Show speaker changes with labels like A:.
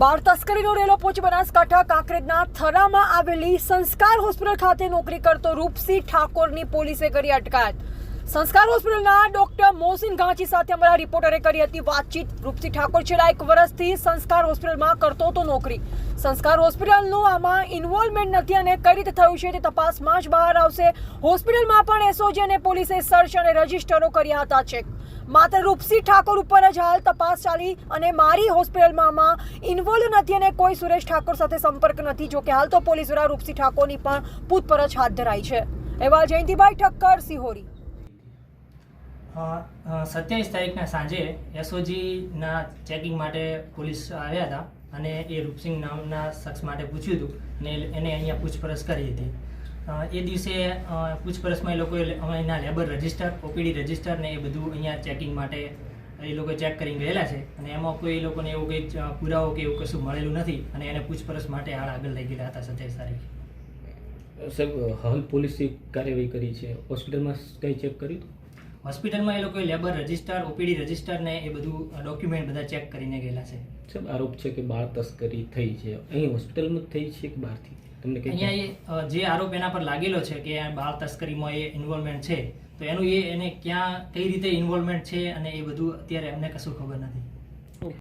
A: બાળ તસ્કરીનો રેલો પહોંચી બનાસકાંઠા કાંકરેજના થરામાં આવેલી સંસ્કાર હોસ્પિટલ ખાતે નોકરી કરતો રૂપસી ઠાકોરની પોલીસે કરી અટકાયત. સંસ્કાર હોસ્પિટલના ડોક્ટર મોહસિન ગાંચી સાથે અમારા રિપોર્ટરે કરી હતી વાતચીત. રૂપસી ઠાકોર છેલ્લા એક વર્ષથી સંસ્કાર હોસ્પિટલમાં કરતો હતો નોકરી. સંસ્કાર હોસ્પિટલનું આમાં ઇન્વોલ્વમેન્ટ નથી અને કઈ રીતે થયું છે તે તપાસમાં જ બહાર આવશે. હોસ્પિટલમાં પણ એસઓજી અને પોલીસે સર્ચ અને રજીસ્ટરો કર્યા હતા ચેક માત્ર રૂપસી ઠાકોર ઉપર જ હાલ તપાસ ચાલી અને મારી હોસ્પિટલમાં ઇન્વોલ્વ નથી અને કોઈ સુરેશ ઠાકોર સાથે સંપર્ક નથી, જોકે હાલ તો પોલીસ દ્વારા રૂપસી ઠાકોરની પણ પૂછપરછ હાથ ધરાઈ છે. એવા જયંતિભાઈ ઠક્કર, સિહોરી.
B: સત્યાવીસ તારીખના સાંજે એસઓજીના ચેકિંગ માટે પોલીસ આવ્યા હતા અને એ રૂપસિંગ નામના શખ્સ માટે પૂછ્યું હતું અને એને અહીંયા પૂછપરછ કરી હતી. એ દિવસે પૂછપરછમાં એ લોકોએ અહીંના એના લેબર રજિસ્ટર ઓપીડી રજિસ્ટર ને એ બધું અહીંયા ચેકિંગ માટે એ લોકો ચેક કરીને ગયેલા છે. અને એમાં કોઈ એ લોકોને એવું કંઈ પુરાવો કે એવું કશું મળેલું નથી અને એને પૂછપરછ માટે હાલ આગળ લઈ ગયેલા હતા સત્યાવીસ તારીખે.
C: સાહેબ હાલ પોલીસે કાર્યવાહી કરી છે. હોસ્પિટલમાં કંઈ ચેક કર્યું?
B: હોસ્પિટલમાં એ લોકોએ લેબર રજિસ્ટર ઓપીડી રજિસ્ટર ને એ બધું ડોક્યુમેન્ટ બધા ચેક કરીને ગયેલા છે.
C: સાહેબ આરોપ છે કે બાળ તસ્કરી થઈ છે. અહીં હોસ્પિટલમાં થઈ છે કે બહારથી? તમને
B: અહીંયા એ જે આરોપ એના પર લાગેલો છે કે બાળ તસ્કરીમાં એ ઇન્વોલ્વમેન્ટ છે તો એનું એ એને ક્યાં કઈ રીતે ઇન્વોલ્વમેન્ટ છે અને એ બધું અત્યારે અમને કશું ખબર નથી.